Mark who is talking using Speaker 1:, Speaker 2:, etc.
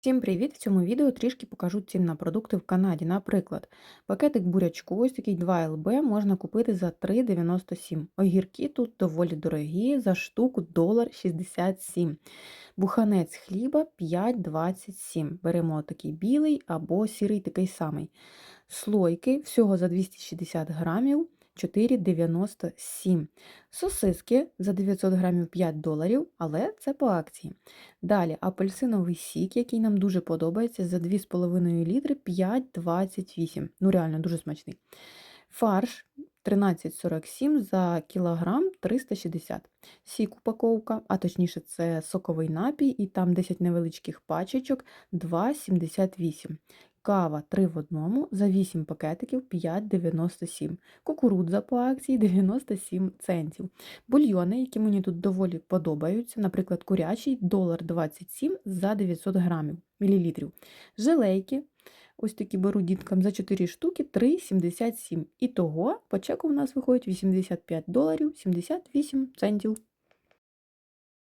Speaker 1: Всім привіт! В цьому відео трішки покажу цін на продукти в Канаді. Наприклад, пакетик бурячку, ось такий 2 ЛБ, можна купити за 3,97. Огірки тут доволі дорогі, за штуку долар Буханець хліба 5,27. Беремо такий білий або сірий такий самий. Слойки всього за 260 грамів 4,97. Сосиски за 900 грамів 5 доларів, але це по акції. Далі апельсиновий сік, який нам дуже подобається, за 2,5 літри 5,28. Ну, реально, дуже смачний. Фарш 13,47 за кілограм 360. Сік упаковка, а точніше, це соковий напій, і там 10 невеличких пачечок 2,78. Кава 3 в одному за 8 пакетиків 5,97. Кукурудза по акції 97 центів. Бульйони, які мені тут доволі подобаються, наприклад, курячий долар 27 за 900 грамів, мілілітрів. Желейки, ось такі беру діткам за 4 штуки 3,77. І того по чеку в нас виходить 85 доларів 78 центів.